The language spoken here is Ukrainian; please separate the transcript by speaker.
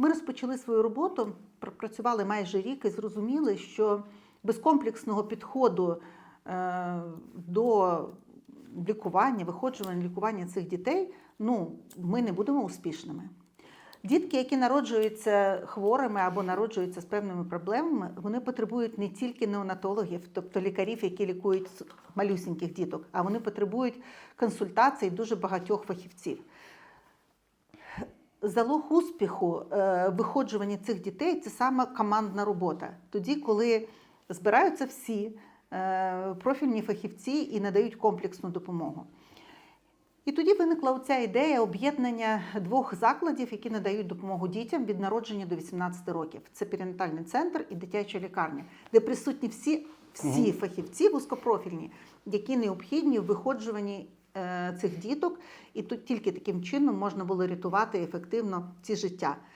Speaker 1: Ми розпочали свою роботу, пропрацювали майже рік і зрозуміли, що без комплексного підходу е, до лікування, виходжування лікування цих дітей, ну, ми не будемо успішними. Дітки, які народжуються хворими або народжуються з певними проблемами, вони потребують не тільки неонатологів, тобто лікарів, які лікують малюсіньких діток, а вони потребують консультацій дуже багатьох фахівців. Залог успіху е, виходжування цих дітей це саме командна робота. Тоді, коли збираються всі е, профільні фахівці і надають комплексну допомогу. І тоді виникла оця ідея об'єднання двох закладів, які надають допомогу дітям від народження до 18 років. Це перинатальний центр і дитяча лікарня, де присутні всі, всі фахівці вузькопрофільні, які необхідні в виходжуванні цих діток, і тут тільки таким чином можна було рятувати ефективно ці життя.